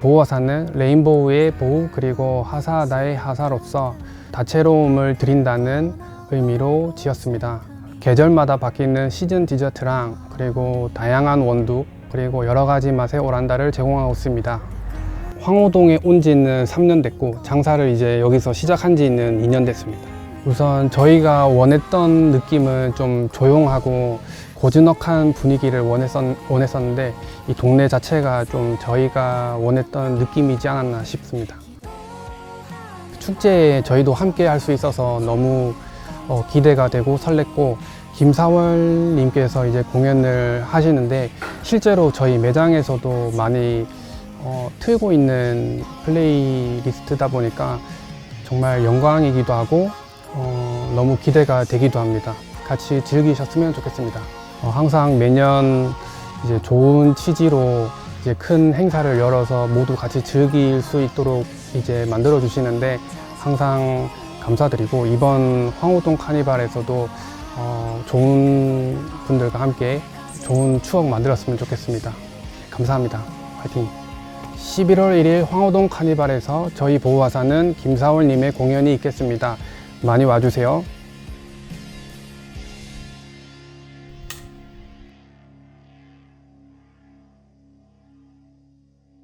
보호하사는 레인보우의 보호 그리고 하사 나의 하사로서 다채로움을 드린다는 의미로 지었습니다. 계절마다 바뀌는 시즌 디저트랑 그리고 다양한 원두 그리고 여러 가지 맛의 오란다를 제공하고 있습니다. 황호동에 온 지는 3년 됐고 장사를 이제 여기서 시작한 지는 2년 됐습니다. 우선 저희가 원했던 느낌은 좀 조용하고 고즈넉한 분위기를 원했었, 원했었는데 이 동네 자체가 좀 저희가 원했던 느낌이지 않았나 싶습니다. 축제에 저희도 함께 할 수 있어서 너무 어, 기대가 되고 설렜고 김사월님께서 이제 공연을 하시는데 실제로 저희 매장에서도 많이 어, 틀고 있는 플레이리스트다 보니까 정말 영광이기도 하고 어, 너무 기대가 되기도 합니다. 같이 즐기셨으면 좋겠습니다. 어, 항상 매년 이제 좋은 취지로 이제 큰 행사를 열어서 모두 같이 즐길 수 있도록 이제 만들어 주시는데 항상 감사드리고 이번 황호동 카니발에서도 어, 좋은 분들과 함께 좋은 추억 만들었으면 좋겠습니다. 감사합니다. 화이팅! 11월 1일 황호동 카니발에서 저희 보호화사는 김사월님의 공연이 있겠습니다. 많이 와주세요.